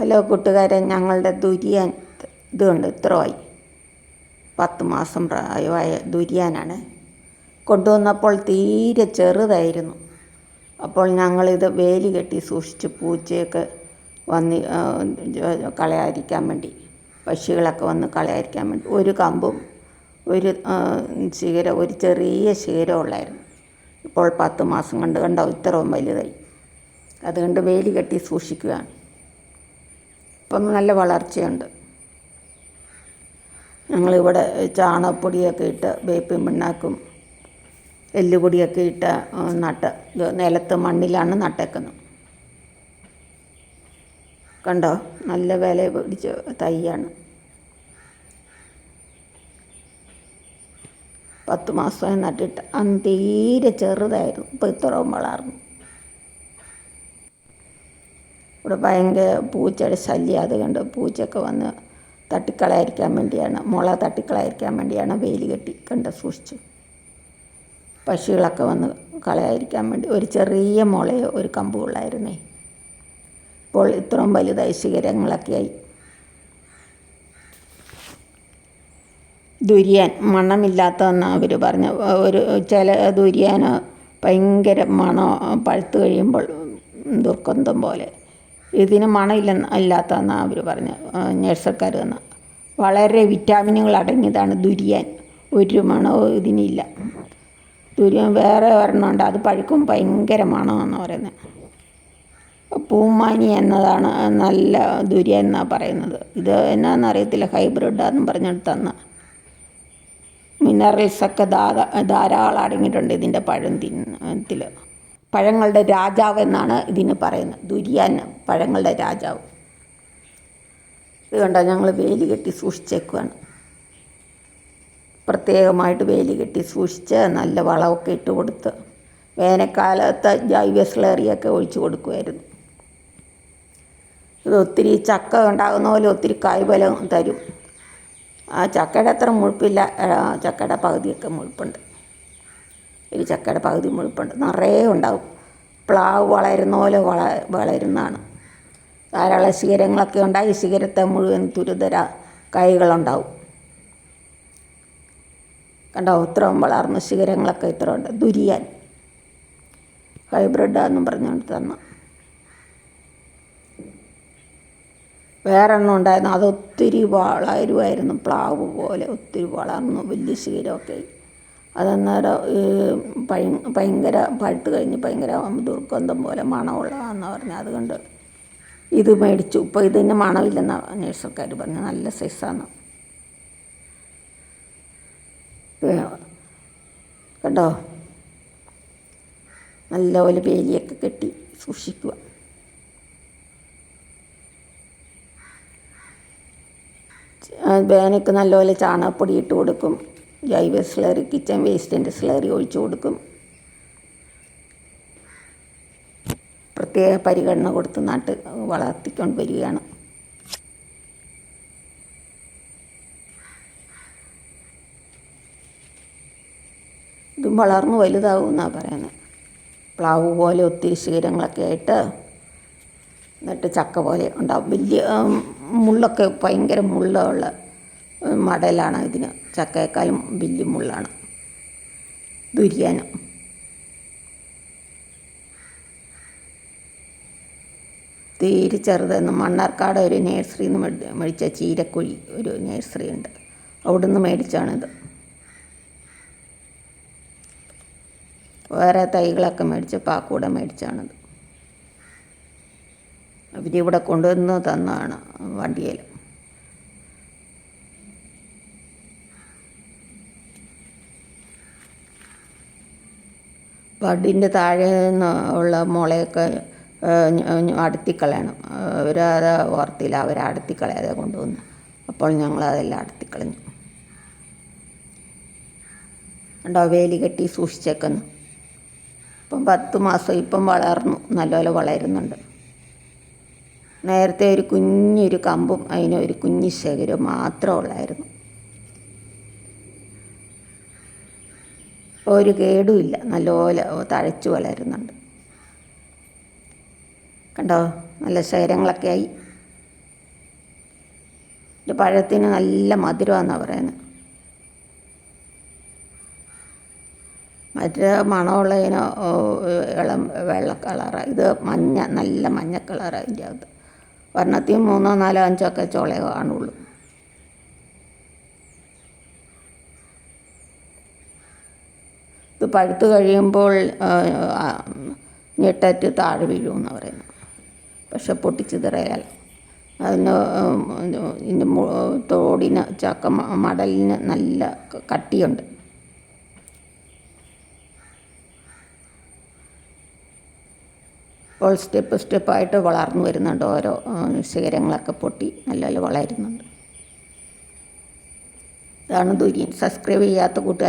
Hello കൂട്ടുകാരെ ഞങ്ങളുടെ durian ഇതുണ്ട് ഇത്രയായി. പത്ത് മാസം പ്രായമായ ദുരിയാനാണ്. കൊണ്ടുവന്നപ്പോൾ തീരെ ചെറുതായിരുന്നു. അപ്പോൾ ഞങ്ങളിത് വേലി കെട്ടി സൂക്ഷിച്ച് പൂച്ചയൊക്കെ വന്ന് കളയാതിരിക്കാൻ വേണ്ടി പക്ഷികളൊക്കെ വന്ന് കളയാതിരിക്കാൻ വേണ്ടി ഒരു കമ്പും ഒരു ശിഖരം ഒരു ചെറിയ ശിഖരം ഉള്ളായിരുന്നു. ഇപ്പോൾ പത്ത് മാസം കണ്ട് കണ്ടോ ഇത്രയും വലുതായി. അതുകൊണ്ട് വേലി കെട്ടി സൂക്ഷിക്കുകയാണ്. ഇപ്പം നല്ല വളർച്ചയുണ്ട്. ഞങ്ങളിവിടെ ചാണകപ്പൊടിയൊക്കെ ഇട്ട് വേപ്പിൻ പിണ്ണാക്കും എല്ലുപൊടിയൊക്കെ ഇട്ട് നട്ട് നിലത്ത് മണ്ണിലാണ് നട്ടേക്കുന്നത്. കണ്ടോ? നല്ല വില പിടിച്ച തൈയാണ്. പത്ത് മാസമായി നട്ടിട്ട് അന്ന് തീരെ ചെറുതായിരുന്നു ഇപ്പോൾ ഇത്രയും വളർന്നു. ഇവിടെ ഭയങ്കര പൂച്ചയുടെ ശല്യം. അത് കണ്ട് പൂച്ചയൊക്കെ വന്ന് തട്ടിക്കളയായിരിക്കാൻ വേണ്ടിയാണ് മുള തട്ടിക്കളയായിരിക്കാൻ വേണ്ടിയാണ് വെയിൽ കെട്ടി കണ്ട് സൂക്ഷിച്ചു പക്ഷികളൊക്കെ വന്ന് കളയായിരിക്കാൻ വേണ്ടി ഒരു ചെറിയ മുളയോ ഒരു കമ്പുകളായിരുന്നേ ഇപ്പോൾ ഇത്രയും വലുതായി ശിഖരങ്ങളൊക്കെയായി ദുര്യാൻ മണമില്ലാത്തതെന്നാണ് അവർ പറഞ്ഞ ഒരു ചില ദുരിയാന് ഭയങ്കര മണം പഴുത്ത് കഴിയുമ്പോൾ ദുർഗന്ധം പോലെ ഇതിന് മണമില്ല ഇല്ലാത്തതെന്നാണ് അവർ പറഞ്ഞു നേഴ്സർക്കാർ തന്ന വളരെ വിറ്റാമിനുകൾ അടങ്ങിയതാണ് ദുരിയാൻ. ഒരു മണോ ഇതിനില്ല. ദുരിയാൻ വേറെ ഒരെണ്ണമുണ്ട് അത് പഴുക്കും ഭയങ്കര മണമാണെന്ന് പറയുന്നത് പൂമാനി എന്നതാണ് നല്ല ദുരിയാൻ എന്നാണ് പറയുന്നത്. ഇത് എന്നാന്ന് അറിയത്തില്ല. ഹൈബ്രിഡാന്നും പറഞ്ഞിട്ട് തന്ന. മിനറൽസൊക്കെ ധാരാ ധാരാളം അടങ്ങിയിട്ടുണ്ട് ഇതിന്റെ പഴം തിന്നത്തിൽ പഴങ്ങളുടെ രാജാവ് എന്നാണ് ഇതിന് പറയുന്നത്. ദുരിയാൻ പഴങ്ങളുടെ രാജാവ്. ഇത് ഞങ്ങൾ വേലി കെട്ടി സൂക്ഷിച്ചേക്കുവാണ്. പ്രത്യേകമായിട്ട് വേലി കെട്ടി സൂക്ഷിച്ച് നല്ല വളമൊക്കെ ഇട്ട് കൊടുത്ത് വേനൽക്കാലത്ത് ജൈവ സ്ലറിയൊക്കെ ഒഴിച്ചു കൊടുക്കുമായിരുന്നു ഇത് ഒത്തിരി ചക്ക ഉണ്ടാകുന്ന പോലെ ഒത്തിരി കായ്ഫലം തരും. ആ ചക്കയുടെ അത്ര മുഴുപ്പില്ല. ചക്കയുടെ പകുതിയൊക്കെ മുഴുപ്പുണ്ട്. ഒരു ചക്കയുടെ പകുതി മുഴുപ്പുണ്ട്. നിറയെ ഉണ്ടാവും. പ്ലാവ് വളരുന്ന പോലെ വള വളരുന്നതാണ്. ധാരാളം ശിഖരങ്ങളൊക്കെ ഉണ്ടായി ശിഖരത്തെ മുഴുവൻ തുരുതര കായ്കളുണ്ടാവും കണ്ടോ? ഇത്രയും വളർന്ന ശിഖരങ്ങളൊക്കെ ഇത്ര ഉണ്ട്. ദുരിയാൻ. ഹൈബ്രിഡാന്നും പറഞ്ഞുകൊണ്ട് തന്നു. വേറെണ്ണം ഉണ്ടായിരുന്നു. അതൊത്തിരി വളരുമായിരുന്നു. പ്ലാവ് പോലെ ഒത്തിരി വളർന്നു. വലിയ ശീലമൊക്കെ അതന്നേരം ഈ ഭയ- ഭയങ്കര പഴുത്ത് കഴിഞ്ഞ് ഭയങ്കര ദുർഗന്ധം പോലെ മണമുള്ളതാണെന്ന് പറഞ്ഞു. അതുകൊണ്ട് ഇത് മേടിച്ചു. ഇപ്പോൾ ഇതിന് മണമില്ലെന്നാണ് നേഴ്സർക്കാർ പറഞ്ഞു. നല്ല സൈസാണ് കേട്ടോ നല്ലപോലെ വേലിയൊക്കെ കെട്ടി സൂക്ഷിക്കുക വേനയ്ക്ക് നല്ലപോലെ ചാണകപ്പൊടി ഇട്ട് കൊടുക്കും. ജൈവ സ്ലറി കിച്ചൺ വേസ്റ്റിന്റെ സ്ലറി ഒഴിച്ചു കൊടുക്കും. പ്രത്യേക പരിഗണന കൊടുത്ത് നട്ട് വളർത്തിക്കൊണ്ട് വരികയാണ്. ഇതും വളർന്ന് വലുതാവും എന്നാണ് പറയുന്നത്. പ്ലാവ് പോലെ ഒത്തിരി ശീരങ്ങളൊക്കെ ആയിട്ട് എന്നിട്ട് ചക്ക പോലെ ഉണ്ടാവും. വലിയ മുള്ളൊക്കെ ഭയങ്കര മുള്ളുള്ള മടലാണ് ഇതിന്. ചക്കയേക്കാളും വലിയ മുള്ളാണ്. ദുര്യാനം. തീരെ ചെറുതെന്ന് മണ്ണാർക്കാട് ഒരു നേഴ്സറിയിൽ നിന്ന് മേടി മേടിച്ച ചീരക്കുഴി ഒരു നേഴ്സറി ഉണ്ട്. അവിടെ നിന്ന് മേടിച്ചാണിത്. വേറെ തൈകളൊക്കെ മേടിച്ച് പാക്കൂടെ കൂടെ മേടിച്ചാണിത്. അവരിവിടെ കൊണ്ടുവന്ന് തന്നാണ് വണ്ടിയിൽ ബഡിന്റെ താഴെ നിന്ന് ഉള്ള മുളയൊക്കെ അടുത്തിക്കളയണം. അവരത് ഓർത്തില്ല അവർ അടുത്തിക്കളയാതെ കൊണ്ടുവന്ന്. അപ്പോൾ ഞങ്ങൾ ഞങ്ങളതെല്ലാം അടുത്തിക്കളഞ്ഞു. ഉണ്ടോ വേലി കെട്ടി സൂക്ഷിച്ചേക്കുന്നു. ഇപ്പം പത്ത് മാസം ഇപ്പം വളർന്നു നല്ലപോലെ വളരുന്നുണ്ട്. നേരത്തെ ഒരു കുഞ്ഞൊരു കമ്പും അതിന് ഒരു കുഞ്ഞു ശേഖരവും മാത്രമേ ഉള്ളായിരുന്നു. ഒരു കേടുമില്ല നല്ലപോലെ തഴച്ചു വളരുന്നുണ്ട്. കണ്ടോ? നല്ല ശരങ്ങളൊക്കെ ആയി. ഇത് പഴത്തിന് നല്ല മധുരമാണെന്നാണ് പറയുന്നത് മറ്റേ മണമുള്ളതിന് ഇളം വെള്ള കളറാണ് ഇത് മഞ്ഞ നല്ല മഞ്ഞ കളറാണ് ഇതിന്റെ അകത്ത്. ഒരെണ്ണത്തിൽ മൂന്നോ നാലോ അഞ്ചോ ഒക്കെ ചുളയോ കാണുള്ളൂ. ഇത് പഴുത്ത് കഴിയുമ്പോൾ ഞെട്ടറ്റ് താഴെ വീഴുമെന്ന് പറയുന്നു പക്ഷെ പൊട്ടിച്ചിതറയാൽ അതിന് ഇതിന്റെ തോടിന് ചക്ക മടലിന് നല്ല കട്ടിയുണ്ട്. ഇപ്പോൾ സ്റ്റെപ്പ് സ്റ്റെപ്പായിട്ട് വളർന്നു വരുന്നുണ്ട് ഓരോ ശിഖരങ്ങളൊക്കെ പൊട്ടി നല്ല നല്ല വളരുന്നുണ്ട്. ഇതാണ് ദുര്യൻ. സബ്സ്ക്രൈബ് ചെയ്യാത്ത കൂട്ടുകാർ